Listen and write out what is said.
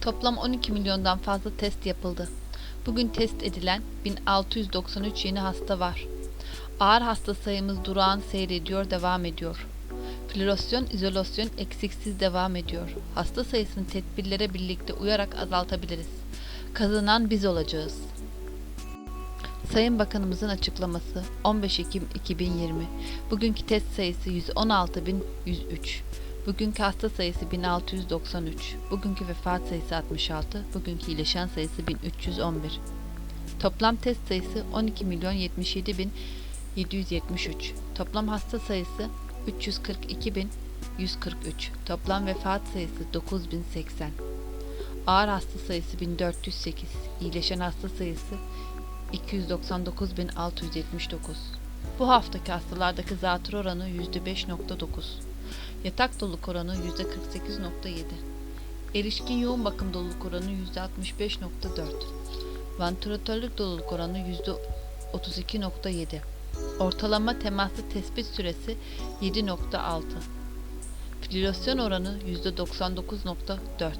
Toplam 12 milyondan fazla test yapıldı. Bugün test edilen 1693 yeni hasta var. Ağır hasta sayımız durağan seyrediyor, devam ediyor. Florasyon, izolasyon eksiksiz devam ediyor. Hasta sayısını tedbirlere birlikte uyarak azaltabiliriz. Kazanan biz olacağız. Sayın Bakanımızın açıklaması 15 Ekim 2020. Bugünkü test sayısı 116.103. Bugünkü hasta sayısı 1693. Bugünkü vefat sayısı 66. Bugünkü iyileşen sayısı 1311. Toplam test sayısı 12 milyon 77 bin 773. Toplam hasta sayısı 342 bin 143. Toplam vefat sayısı 9080. Ağır hasta sayısı 1408. İyileşen hasta sayısı 299.679. Bu haftaki hastalardaki zatür oranı %5.9. Yatak doluluk oranı %48.7. Erişkin yoğun bakım doluluk oranı %65.4. Vantilatörlük doluluk oranı %32.7. Ortalama temaslı tespit süresi 7.6. Fibrilasyon oranı %99.4.